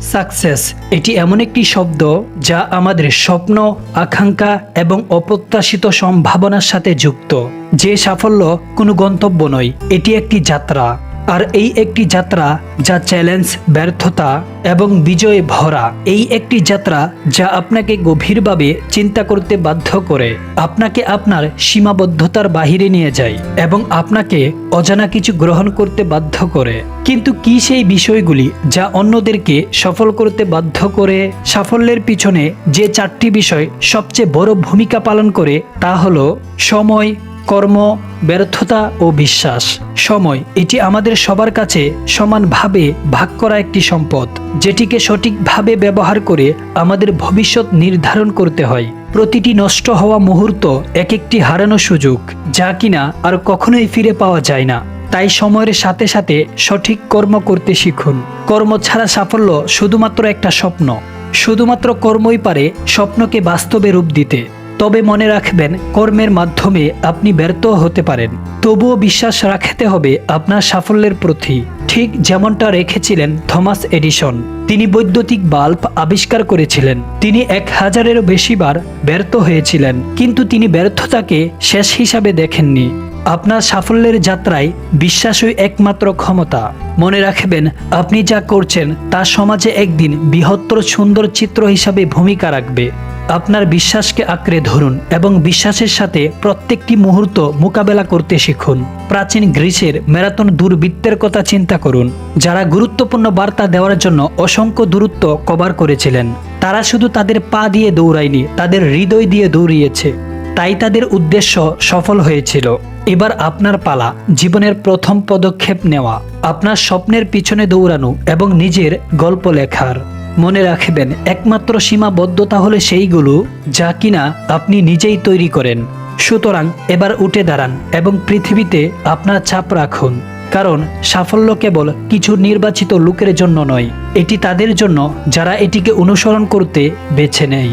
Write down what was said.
Success এটি এমন একটি শব্দ যা আমাদের স্বপ্ন, আকাঙ্ক্ষা এবং অপ্রত্যাশিত সম্ভাবনার সাথে যুক্ত। যে সাফল্য কোনো গন্তব্য নয়, এটি একটি যাত্রা। আর এই একটি যাত্রা যা চ্যালেঞ্জ, ব্যর্থতা এবং বিজয়ে ভরা। এই একটি যাত্রা যা আপনাকে গভীরভাবে চিন্তা করতে বাধ্য করে। আপনাকে আপনার সীমাবদ্ধতার বাহিরে নিয়ে যায় এবং আপনাকে অজানা কিছু গ্রহণ করতে বাধ্য করে। কিন্তু কি সেই বিষয়গুলি যা অন্যদেরকে সফল করতে বাধ্য করে? সাফল্যের পিছনে যে চারটি বিষয় সবচেয়ে বড় ভূমিকা পালন করে তা হলো সময় কর্ম, ব্যর্থতা ও বিশ্বাস। সময়, এটি আমাদের সবার কাছে সমানভাবে ভাগ করা একটি সম্পদ। যেটিকে সঠিকভাবে ব্যবহার করে আমাদের ভবিষ্যৎ নির্ধারণ করতে হয়। প্রতিটি নষ্ট হওয়া মুহূর্ত এক একটি হারানো সুযোগ, যা কিনা আর কখনোই ফিরে পাওয়া যায় না। তাই সময়ের সাথে সাথে সঠিক কর্ম করতে শিখুন। কর্ম ছাড়া সাফল্য শুধুমাত্র একটা স্বপ্ন। শুধুমাত্র কর্মই পারে স্বপ্নকে বাস্তবে রূপ দিতে। তবে মনে রাখবেন, কর্মের মাধ্যমে আপনি ব্যর্থ হতে পারেন। তবুও বিশ্বাস রাখতে হবে আপনার সাফল্যের প্রতি। ঠিক যেমনটা রেখেছিলেন থমাস এডিসন, তিনি বৈদ্যুতিক বাল্ব আবিষ্কার করেছিলেন। তিনি এক হাজারেরও বেশি বার ব্যর্থ হয়েছিলেন, কিন্তু তিনি ব্যর্থতাকে শেষ হিসাবে দেখেননি। আপনার সাফল্যের যাত্রায় বিশ্বাসই একমাত্র ক্ষমতা। মনে রাখবেন, আপনি যা করছেন তা সমাজে একদিন বৃহত্তর সুন্দর চিত্র হিসাবে ভূমিকা রাখবে। আপনার বিশ্বাসকে আঁকড়ে ধরুন এবং বিশ্বাসের সাথে প্রত্যেকটি মুহূর্ত মোকাবেলা করতে শিখুন। প্রাচীন গ্রিসের ম্যারাথন দুর্বৃত্তের কথা চিন্তা করুন, যারা গুরুত্বপূর্ণ বার্তা দেওয়ার জন্য অসংখ্য দূরত্ব কভার করেছিলেন। তারা শুধু তাদের পা দিয়ে দৌড়ায়নি, তাদের হৃদয় দিয়ে দৌড়িয়েছে। তাই তাদের উদ্দেশ্য সফল হয়েছিল। এবার আপনার পালা, জীবনের প্রথম পদক্ষেপ নেওয়া, আপনার স্বপ্নের পিছনে দৌড়ানো এবং নিজের গল্প লেখার। মনে রাখবেন, একমাত্র সীমাবদ্ধতা হলে সেইগুলো যা কিনা আপনি নিজেই তৈরি করেন। সুতরাং এবার উঠে দাঁড়ান এবং পৃথিবীতে আপনার ছাপ রাখুন। কারণ সাফল্য কেবল কিছু নির্বাচিত লোকের জন্য নয়, এটি তাদের জন্য যারা এটিকে অনুসরণ করতে বেছে নেয়।